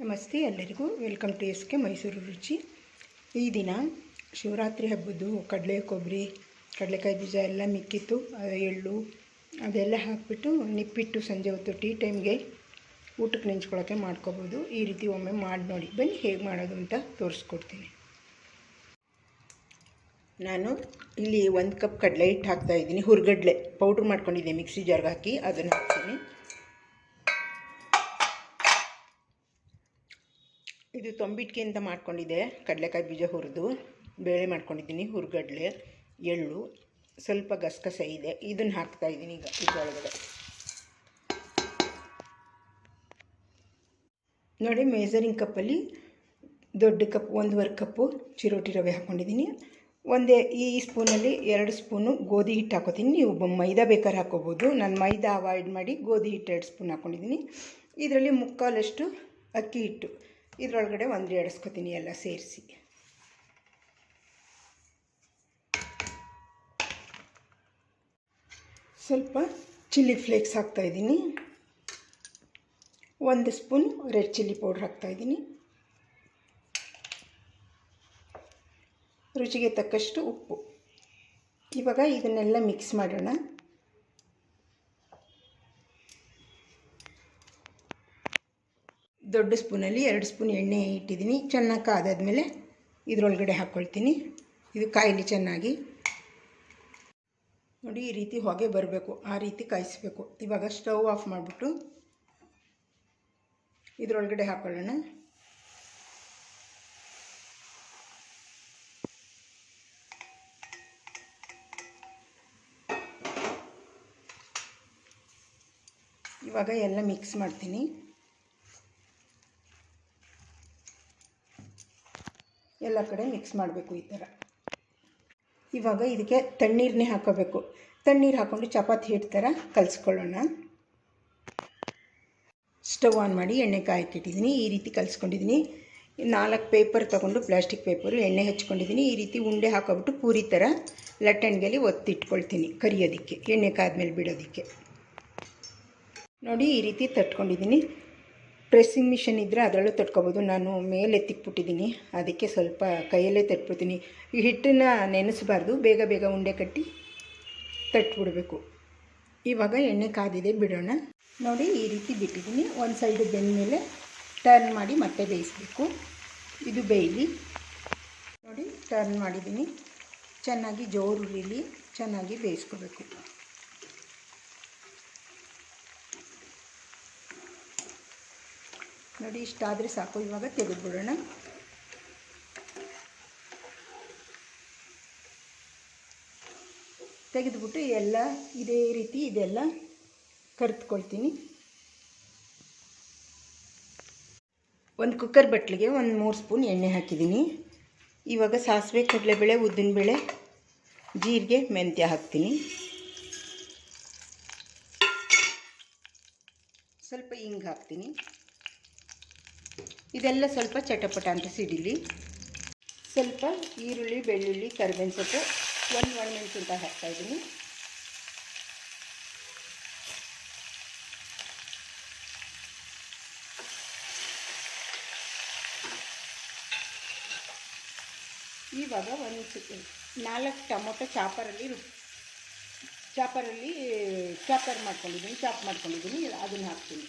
ನಮಸ್ತೆ ಎಲ್ಲರಿಗೂ. Welcome to S K Mysuru Ruchi. ಈ ದಿನ ಶಿವರಾತ್ರಿ ಹಬ್ಬದ್ದು, ಕಡಲೆ ಕೊಬ್ಬರಿ, ಕಡಲೆಕಾಯಿ ಬೀಜ ಎಲ್ಲ ಮಿಕ್ಕಿತ್ತು ಎಳ್ಳು ಅದೆಲ್ಲ ಹಾಕಿಬಿಟ್ಟು ನಿಪ್ಪಿಟ್ಟು ಸಂಜೆ ಹೊತ್ತು ಟೀ ಟೈಮ್ಗೆ ಊಟಕ್ಕೆ ನೆಂಚ್ಕೊಳ್ಳೋಕ್ಕೆ ಮಾಡ್ಕೋಬೋದು. ಈ ರೀತಿ ಒಮ್ಮೆ ಮಾಡಿ ನೋಡಿ. ಬನ್ನಿ, ಹೇಗೆ ಮಾಡೋದು ಅಂತ ತೋರಿಸ್ಕೊಡ್ತೀನಿ. ನಾನು ಇಲ್ಲಿ ಒಂದು ಕಪ್ ಕಡಲೆ ಹಿಟ್ಟು ಹಾಕ್ತಾಯಿದ್ದೀನಿ ಹುರ್ಗಡ್ಲೆ. ಪೌಡ್ರ್ ಮಾಡ್ಕೊಂಡಿದ್ದೆ ಮಿಕ್ಸಿ ಜಾರ್ಗೆ ಹಾಕಿ ಅದನ್ನು ಹಾಕ್ತೀನಿ. ಇದು ತೊಂಬಿಟ್ಗೆ ಅಂತ ಮಾಡ್ಕೊಂಡಿದ್ದೆ. ಕಡಲೆಕಾಯಿ ಬೀಜ ಹುರಿದು ಬೇಳೆ ಮಾಡ್ಕೊಂಡಿದ್ದೀನಿ, ಹುರ್ಗಡ್ಲೆ, ಎಳ್ಳು, ಸ್ವಲ್ಪ ಗಸಗಸೆ ಇದೆ. ಇದನ್ನು ಹಾಕ್ತಾಯಿದ್ದೀನಿ ಈಗ ಇದರೊಳಗಡೆ. ನೋಡಿ ಮೇಜರಿಂಗ್ ಕಪ್ಪಲ್ಲಿ ದೊಡ್ಡ ಕಪ್ ಒಂದೂವರೆ ಕಪ್ಪು ಚಿರೋಟಿ ರವೆ ಹಾಕ್ಕೊಂಡಿದ್ದೀನಿ ಒಂದೇ ಈ ಸ್ಪೂನಲ್ಲಿ ಎರಡು ಸ್ಪೂನು ಗೋಧಿ ಹಿಟ್ಟು ಹಾಕೋತೀನಿ. ನೀವು ಮೈದಾ ಬೇಕಾದ್ರೆ ಹಾಕೋಬೋದು. ನಾನು ಮೈದಾ ಅವಾಯ್ಡ್ ಮಾಡಿ ಗೋಧಿ ಹಿಟ್ಟು ಎರಡು ಸ್ಪೂನ್ ಹಾಕ್ಕೊಂಡಿದ್ದೀನಿ ಇದರಲ್ಲಿ ಮುಕ್ಕಾಲಷ್ಟು ಅಕ್ಕಿ ಹಿಟ್ಟು. ಇದರೊಳಗಡೆ ಒಂದು ಎಡಿಸ್ಕೊತೀನಿ ಎಲ್ಲ ಸೇರಿಸಿ. ಸ್ವಲ್ಪ ಚಿಲ್ಲಿ ಫ್ಲೇಕ್ಸ್ ಹಾಕ್ತಾಯಿದ್ದೀನಿ ಒಂದು ಸ್ಪೂನ್ ರೆಡ್ ಚಿಲ್ಲಿ ಪೌಡ್ರ್ ಹಾಕ್ತಾಯಿದ್ದೀನಿ ರುಚಿಗೆ ತಕ್ಕಷ್ಟು ಉಪ್ಪು. ಇವಾಗ ಇದನ್ನೆಲ್ಲ ಮಿಕ್ಸ್ ಮಾಡೋಣ. ದೊಡ್ಡ ಸ್ಪೂನಲ್ಲಿ ಎರಡು ಸ್ಪೂನ್ ಎಣ್ಣೆ ಇಟ್ಟಿದ್ದೀನಿ. ಚೆನ್ನಾಗಿ ಕಾದಾದ್ಮೇಲೆ ಇದರೊಳಗಡೆ ಹಾಕ್ಕೊಳ್ತೀನಿ ಇದು ಕಾಯಿಲಿ ಚೆನ್ನಾಗಿ. ನೋಡಿ, ಈ ರೀತಿ ಹೊಗೆ ಬರಬೇಕು. ಆ ರೀತಿ ಕಾಯಿಸ್ಬೇಕು. ಇವಾಗ ಸ್ಟವ್ ಆಫ್ ಮಾಡಿಬಿಟ್ಟು ಇದರೊಳಗಡೆ ಹಾಕ್ಕೊಳ್ಳೋಣ ಇವಾಗ ಎಲ್ಲ ಮಿಕ್ಸ್ ಮಾಡ್ತೀನಿ. ಎಲ್ಲ ಕಡೆ ಮಿಕ್ಸ್ ಮಾಡಬೇಕು ಈ ಥರ. ಇವಾಗ ಇದಕ್ಕೆ ತಣ್ಣೀರನ್ನೇ ಹಾಕೋಬೇಕು. ತಣ್ಣೀರು ಹಾಕ್ಕೊಂಡು ಚಪಾತಿ ಹಿಟ್ಟು ಥರ ಕಲಿಸ್ಕೊಳ್ಳೋಣ. ಸ್ಟವ್ ಆನ್ ಮಾಡಿ ಎಣ್ಣೆ ಕಾಯಕ್ಕಿಟ್ಟಿದ್ದೀನಿ ಈ ರೀತಿ ಕಲಿಸ್ಕೊಂಡಿದ್ದೀನಿ. ನಾಲ್ಕು ಪೇಪರ್ ತೊಗೊಂಡು ಪ್ಲಾಸ್ಟಿಕ್ ಪೇಪರು ಎಣ್ಣೆ ಹಚ್ಕೊಂಡಿದ್ದೀನಿ. ಈ ರೀತಿ ಉಂಡೆ ಹಾಕೋಬಿಟ್ಟು ಪೂರಿ ಥರ ಲಟ್ಟಣಿಗೆಲಿ ಒತ್ತಿಟ್ಕೊಳ್ತೀನಿ ಕರಿಯೋದಕ್ಕೆ, ಎಣ್ಣೆ ಕಾದ್ಮೇಲೆ ಬಿಡೋದಕ್ಕೆ. ನೋಡಿ ಈ ರೀತಿ ತಟ್ಕೊಂಡಿದ್ದೀನಿ. ಪ್ರೆಸ್ಸಿಂಗ್ ಮಿಷನ್ ಇದ್ದರೆ ಅದರಲ್ಲೂ ತಟ್ಕೊಬೋದು. ನಾನು ಮೇಲೆ ಎತ್ತಿಕ್ಬಿಟ್ಟಿದ್ದೀನಿ ಅದಕ್ಕೆ ಸ್ವಲ್ಪ ಕೈಯಲ್ಲೇ ತಟ್ಬಿಡ್ತೀನಿ. ಈ ಹಿಟ್ಟನ್ನು ನೆನೆಸಬಾರ್ದು. ಬೇಗ ಬೇಗ ಉಂಡೆ ಕಟ್ಟಿ ತಟ್ಬಿಡ್ಬೇಕು. ಇವಾಗ ಎಣ್ಣೆ ಕಾದಿದೆ, ಬಿಡೋಣ. ನೋಡಿ, ಈ ರೀತಿ ಬಿಟ್ಟಿದ್ದೀನಿ. ಒಂದು ಸೈಡು ಬೆಂದಮೇಲೆ ಟರ್ನ್ ಮಾಡಿ ಮತ್ತೆ ಬೇಯಿಸಬೇಕು. ಇದು ಬೇಯಲಿ. ನೋಡಿ ಟರ್ನ್ ಮಾಡಿದ್ದೀನಿ. ಚೆನ್ನಾಗಿ ಜೋರು ಚೆನ್ನಾಗಿ ಬೇಯಿಸ್ಕೋಬೇಕು. ನೋಡಿ ಇಷ್ಟಾದರೆ ಸಾಕು. ಇವಾಗ ತೆಗೆದುಬಿಡೋಣ. ತೆಗೆದುಬಿಟ್ಟು ಎಲ್ಲ ಇದೇ ರೀತಿ ಇದೆಲ್ಲ ಕರೆದುಕೊಳ್ತೀನಿ. ಒಂದು ಕುಕ್ಕರ್ ಬಟ್ಲಿಗೆ ಒಂದು ಮೂರು ಸ್ಪೂನ್ ಎಣ್ಣೆ ಹಾಕಿದ್ದೀನಿ. ಇವಾಗ ಸಾಸಿವೆ, ಕಡಲೆಬೇಳೆ ಉದ್ದಿನಬೇಳೆ ಜೀರಿಗೆ, ಮೆಂತ್ಯ ಹಾಕ್ತೀನಿ. ಸ್ವಲ್ಪ ಹಿಂಗೆ ಹಾಕ್ತೀನಿ. ಇದೆಲ್ಲ ಸ್ವಲ್ಪ ಚಟಪಟ ಅಂತ ಸಿಡಿಲಿ. ಸ್ವಲ್ಪ ಈರುಳ್ಳಿ, ಬೆಳ್ಳುಳ್ಳಿ, ಕರಿಬೇವಿನ ಸೊಪ್ಪು, ಒಂದು ಒಣಮೆಣಸಿನ್ಕಾಯಿ ಹಾಕ್ತಾಯಿದ್ದೀನಿ ಇವಾಗ ಒಂದು ನಾಲ್ಕು ಟೊಮೊಟೊ ಚಾಪರಲ್ಲಿ ಚಾಪರಲ್ಲಿ, ಚಾಪರ್ ಮಾಡ್ಕೊಂಡಿದ್ದೀನಿ, ಚಾಪ್ ಮಾಡ್ಕೊಂಡಿದ್ದೀನಿ, ಅದನ್ನು ಹಾಕ್ತೀನಿ.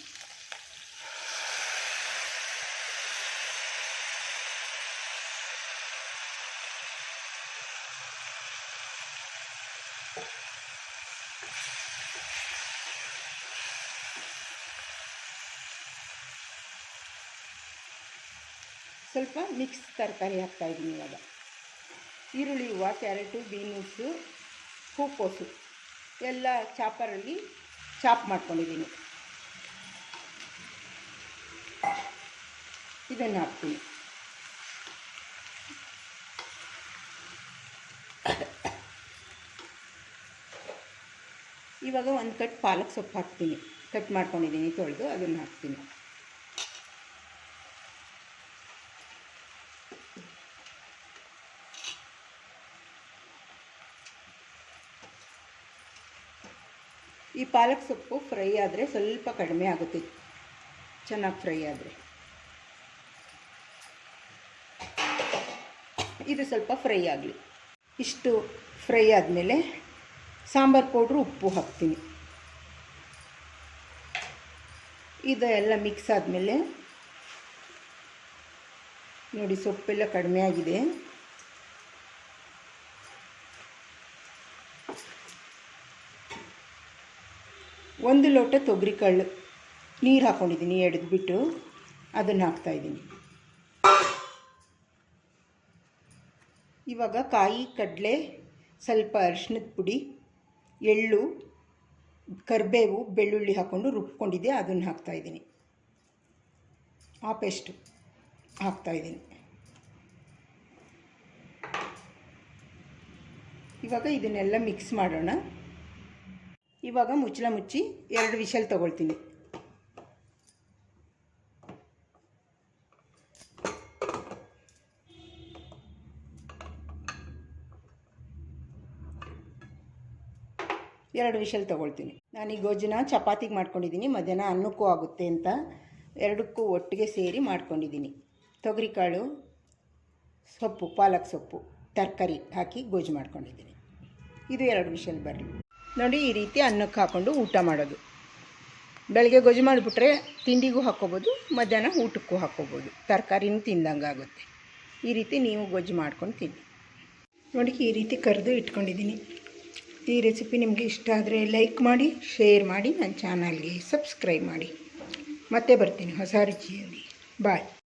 ಸ್ವಲ್ಪ ಮಿಕ್ಸ್ ತರಕಾರಿ ಹಾಕ್ತಾಯಿದ್ದೀನಿ ಇವಾಗ. ಈರುಳ್ಳಿ, ಹೂವು, ಕ್ಯಾರೆಟು, ಬೀನ್ಸು, ಹೂಕೋಸು ಎಲ್ಲ ಚಾಪರಲ್ಲಿ ಚಾಪ್ ಮಾಡ್ಕೊಂಡಿದ್ದೀನಿ. ಇದನ್ನು ಹಾಕ್ತೀನಿ. ಇವಾಗ ಒಂದು ಕಟ್ ಪಾಲಕ್ ಸೊಪ್ಪು ಹಾಕ್ತೀನಿ. ಕಟ್ ಮಾಡ್ಕೊಂಡಿದ್ದೀನಿ, ತೊಳೆದು ಅದನ್ನು ಹಾಕ್ತೀನಿ. ಈ ಪಾಲಕ್ ಸೊಪ್ಪು ಫ್ರೈ ಆದರೆ ಸ್ವಲ್ಪ ಕಡಿಮೆ ಆಗುತ್ತೆ. ಚೆನ್ನಾಗಿ ಫ್ರೈ ಆದರೆ. ಇದು ಸ್ವಲ್ಪ ಫ್ರೈ ಆಗಲಿ. ಇಷ್ಟು ಫ್ರೈ ಆದಮೇಲೆ ಸಾಂಬಾರು ಪೌಡ್ರು, ಉಪ್ಪು ಹಾಕ್ತೀನಿ. ಇದೆಲ್ಲ ಮಿಕ್ಸ್ ಆದಮೇಲೆ ನೋಡಿ ಸೊಪ್ಪೆಲ್ಲ ಕಡಿಮೆ ಆಗಿದೆ. ಒಂದು ಲೋಟ ತೊಗರಿ ಕಾಳು ನೀರು ಹಾಕ್ಕೊಂಡಿದ್ದೀನಿ ಎಡೆದ್ಬಿಟ್ಟು ಅದನ್ನು ಹಾಕ್ತಾಯಿದ್ದೀನಿ ಇವಾಗ ಕಾಯಿ, ಕಡಲೆ, ಸ್ವಲ್ಪ ಅರಿಶಿನದ ಪುಡಿ ಎಳ್ಳು, ಕರಿಬೇವು, ಬೆಳ್ಳುಳ್ಳಿ ಹಾಕ್ಕೊಂಡು ರುಬ್ಕೊಂಡಿದ್ದೆ, ಅದನ್ನು ಹಾಕ್ತಾಯಿದ್ದೀನಿ ಆ ಪೇಸ್ಟು ಹಾಕ್ತಾಯಿದ್ದೀನಿ ಇವಾಗ ಇದನ್ನೆಲ್ಲ ಮಿಕ್ಸ್ ಮಾಡೋಣ. ಇವಾಗ ಮುಚ್ಚಳ ಮುಚ್ಚಿ ಎರಡು ವಿಷಲ್ ತೊಗೊಳ್ತೀನಿ. ಎರಡು ವಿಷಲ್ ತೊಗೊಳ್ತೀನಿ. ನಾನು ಈ ಗೋಜಿನ ಚಪಾತಿಗೆ ಮಾಡ್ಕೊಂಡಿದ್ದೀನಿ ಮಧ್ಯಾಹ್ನ ಅನ್ನಕ್ಕೂ ಆಗುತ್ತೆ ಅಂತ ಎರಡಕ್ಕೂ ಒಟ್ಟಿಗೆ ಸೇರಿ ಮಾಡ್ಕೊಂಡಿದ್ದೀನಿ ತೊಗರಿಕಾಳು, ಸೊಪ್ಪು, ಪಾಲಕ್ ಸೊಪ್ಪು, ತರಕಾರಿ ಹಾಕಿ ಗೊಜ್ಜು ಮಾಡ್ಕೊಂಡಿದ್ದೀನಿ ಇದು ಎರಡು ವಿಷಲ್ ಬರಲಿ. ನೋಡಿ, ಈ ರೀತಿ ಅನ್ನಕ್ಕೆ ಹಾಕ್ಕೊಂಡು ಊಟ ಮಾಡೋದು. ಬೆಳಗ್ಗೆ ಗೊಜ್ಜು ಮಾಡಿಬಿಟ್ರೆ ತಿಂಡಿಗೂ ಹಾಕ್ಕೋಬೋದು, ಮಧ್ಯಾಹ್ನ ಊಟಕ್ಕೂ ಹಾಕ್ಕೋಬೋದು. ತರಕಾರಿನೂ ತಿಂದಂಗೆ ಆಗುತ್ತೆ. ಈ ರೀತಿ ನೀವು ಗೊಜ್ಜು ಮಾಡ್ಕೊಂಡು ತಿನ್ನಿ. ನೋಡಿ, ಈ ರೀತಿ ಕರೆದು ಇಟ್ಕೊಂಡಿದ್ದೀನಿ ಈ ರೆಸಿಪಿ ನಿಮಗೆ ಇಷ್ಟ ಆದರೆ ಲೈಕ್ ಮಾಡಿ, ಶೇರ್ ಮಾಡಿ, ನನ್ನ ಚಾನಲ್ಗೆ ಸಬ್ಸ್ಕ್ರೈಬ್ ಮಾಡಿ. ಮತ್ತೆ ಬರ್ತೀನಿ ಹೊಸ ರುಚಿಯಲ್ಲಿ. ಬಾಯ್.